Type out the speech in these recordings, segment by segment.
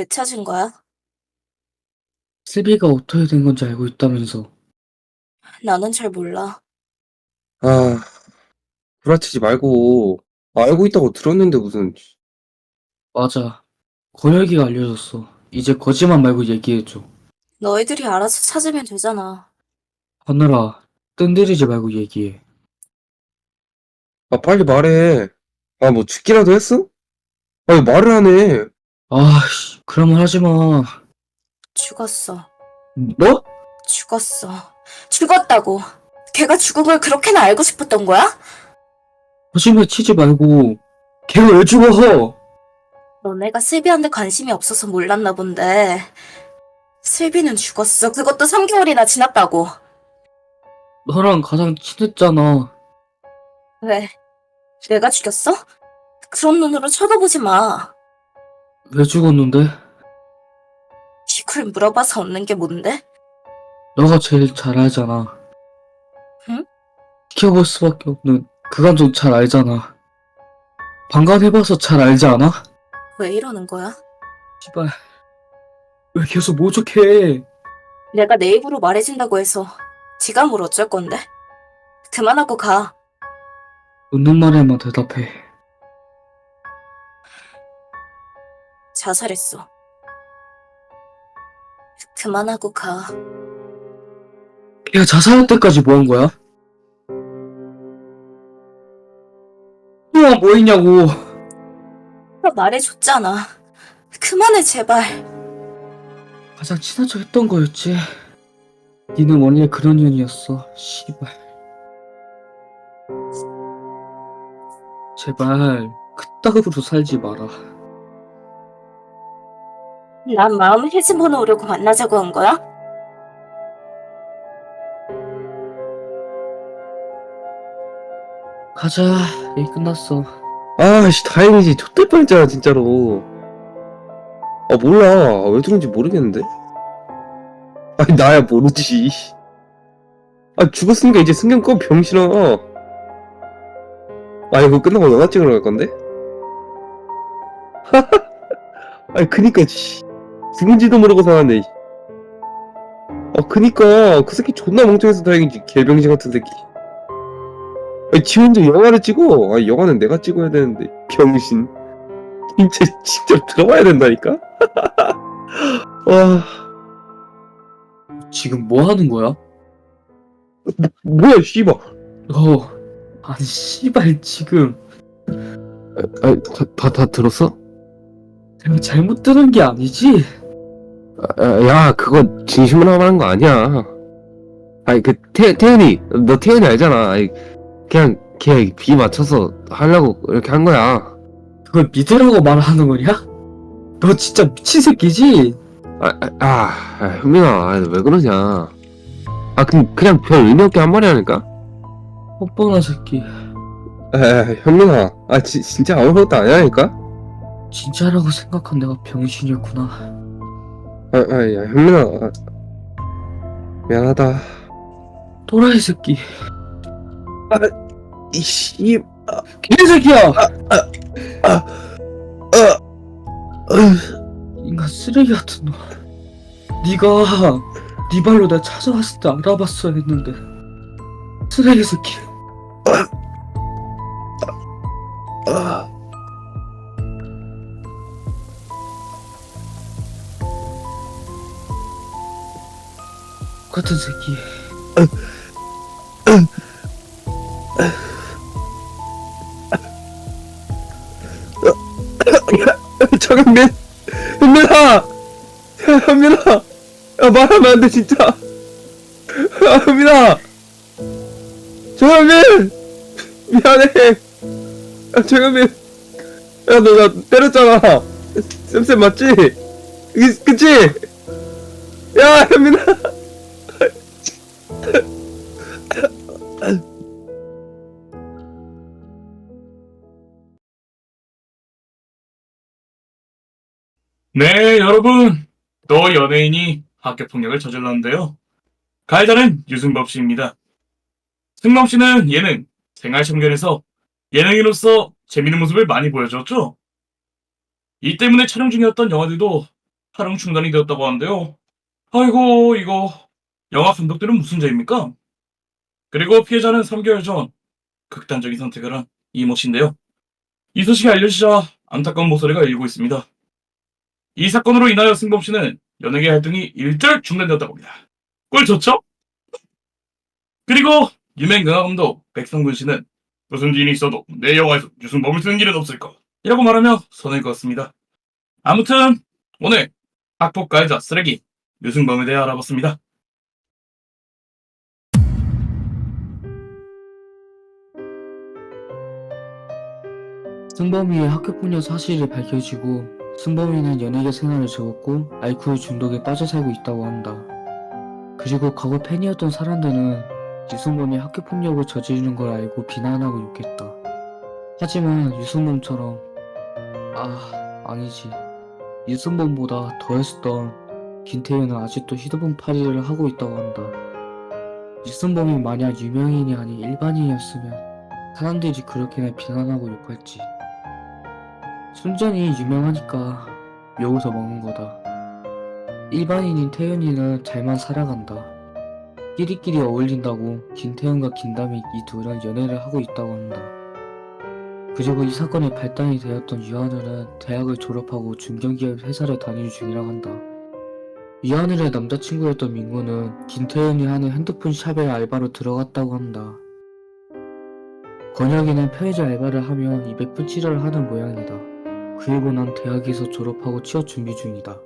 왜 찾은 거야? 슬비가 어떻게 된 건지 알고 있다면서. 나는 잘 몰라. 아, 구라치지 말고 알고 있다고 들었는데 무슨 맞아. 권혁이가 알려줬어. 이제 거짓말 말고 얘기해줘. 너희들이 알아서 찾으면 되잖아. 하늘아, 뜬들이지 말고 얘기해. 아 빨리 말해. 아 뭐 죽기라도 했어? 아왜 말을 안 해? 아씨, 그런 말 하지 마. 죽었어. 뭐? 죽었어. 죽었다고. 걔가 죽은 걸 그렇게나 알고 싶었던 거야? 거짓말 치지 말고. 걔가 왜 죽어? 너네가 슬비한테 관심이 없어서 몰랐나 본데. 슬비는 죽었어. 그것도 3개월이나 지났다고. 너랑 가장 친했잖아. 왜? 내가 죽였어? 그런 눈으로 쳐다보지 마. 왜 죽었는데? 이걸 물어봐서 얻는 게 뭔데? 너가 제일 잘 알잖아. 응? 지켜볼 수밖에 없는 그 감정 잘 알잖아. 방관해봐서 잘 알지 않아? 왜 이러는 거야? 씨발. 왜 계속 모족해? 내가 내 입으로 말해준다고 해서 지가 뭘 어쩔 건데? 그만하고 가. 묻는 말에만 대답해. 자살했어. 그만하고 가. 걔가 자살할 때까지 뭐 한 거야? 그동안 뭐 했냐고. 나 말해줬잖아. 그만해, 제발. 가장 친한 척 했던 거였지. 니는 원래 그런 년이었어. 씨발. 제발 그따구로 살지 마라. 난 마음을 헤집어 놓 으려고 만나자고 한 거야? 가자. 얘기 끝났어. 아씨 다행이지. 좆될 뻔했잖아 진짜로. 아 몰라. 왜 죽은지 모르겠는데. 아니 나야 모르지. 아 죽었으니까 이제 승경 꺼 병신아. 아 이거 끝나고 영화 찍으러 갈 건데? 아니 그니까 씨. 죽은지도 모르고 살았네. 아 그니까 그 새끼 존나 멍청해서 다행이지 개병신 같은 새끼. 아니 지 혼자 영화를 찍어. 아 영화는 내가 찍어야 되는데 병신. 진짜 직접 들어봐야 된다니까. 와 지금 뭐 하는 거야? 뭐야 씨발. 어. 아니 씨발 지금 아다다 다 들었어? 내가 잘못 들은 게 아니지? 아, 야 그건 진심으로 말한 거 아니야. 아니 그 태, 태은이 너 태은이 알잖아. 아니, 그냥 걔 비 맞춰서 하려고 이렇게 한 거야. 그걸 믿으라고 말하는 거냐? 너 진짜 미친 새끼지? 아, 아, 아, 아 현민아, 아, 왜 그러냐. 아, 그, 그냥 별 의미 없게 한 말이라니까? 뻔뻔한 새끼. 아, 현민아, 아, 지, 진짜 아무것도 아니라니까? 진짜라고 생각한 내가 병신이었구나. 아, 아, 야, 현민아, 아, 미안하다. 또라이 새끼. 이씨, 개새끼야! 아, 인간 쓰레기 같은 놈. 네가 네 발로 나 찾아왔을 때 알아봤어야 했는데. 쓰레기 새끼. 같은 새끼. 정현민, 현민아, 현민아, 야, 말하면 안 돼, 진짜. 아, 현민아, 정현민, 미안해. 야, 정현민, 야, 너 나 때렸잖아. 쌤쌤 맞지? 이, 그치? 야, 현민아. 네, 여러분. 또 연예인이 학교 폭력을 저질렀는데요. 가해자는 유승범 씨입니다. 승범 씨는 예능, 생활 참견에서 예능인으로서 재밌는 모습을 많이 보여줬죠? 이 때문에 촬영 중이었던 영화들도 촬영 중단이 되었다고 하는데요. 아이고, 이거 영화 감독들은 무슨 죄입니까? 그리고 피해자는 3개월 전 극단적인 선택을 한 이모 씨인데요. 이 소식이 알려지자 안타까운 목소리가 일고 있습니다. 이 사건으로 인하여 승범 씨는 연예계 활동이 일절 중단되었다고 합니다. 꿀 좋죠? 그리고 유명 영화 감독 백성군 씨는 무슨 일이 있어도 내 영화에서 유승범을 쓰는 일은 없을 것 이라고 말하며 선을 그었습니다. 아무튼 오늘 학폭 가해자 쓰레기 유승범에 대해 알아봤습니다. 승범이의 학교폭력 사실이 밝혀지고 승범이는 연예계 생활을 접었고 알코올 중독에 빠져 살고 있다고 한다. 그리고 과거 팬이었던 사람들은 유승범이 학교폭력을 저지르는 걸 알고 비난하고 욕했다. 하지만 유승범처럼 아 아니지 유승범보다 더했었던 김태현은 아직도 휴대폰 파리를 하고 있다고 한다. 유승범이 만약 유명인이 아닌 일반인이었으면 사람들이 그렇게나 비난하고 욕할지. 순전히 유명하니까 더 먹은 거다. 일반인인 태연이는 잘만 살아간다. 끼리끼리 어울린다고 김태현과 김다미 이 둘은 연애를 하고 있다고 한다. 그리고 이 사건의 발단이 되었던 유하늘은 대학을 졸업하고 중견기업 회사를 다니는 중이라고 한다. 유하늘의 남자친구였던 민구는 김태현이 하는 핸드폰 샵에 알바로 들어갔다고 한다. 건혁이는 편의점 알바를 하며 200분 치료를 하는 모양이다. 그리고 난 대학에서 졸업하고 취업 준비 중이다.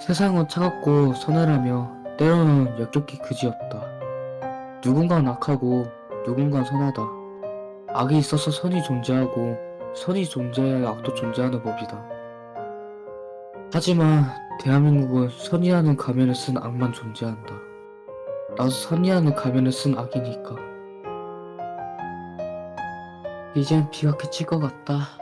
세상은 차갑고 서늘하며 때로는 역겹게 그지없다. 누군가는 악하고 누군가는 선하다. 악이 있어서 선이 존재하고 선이 존재해야 악도 존재하는 법이다. 하지만 대한민국은 선이라는 가면을 쓴 악만 존재한다. 나도 선이라는 가면을 쓴 악이니까. 이젠 비가 그칠 것 같다.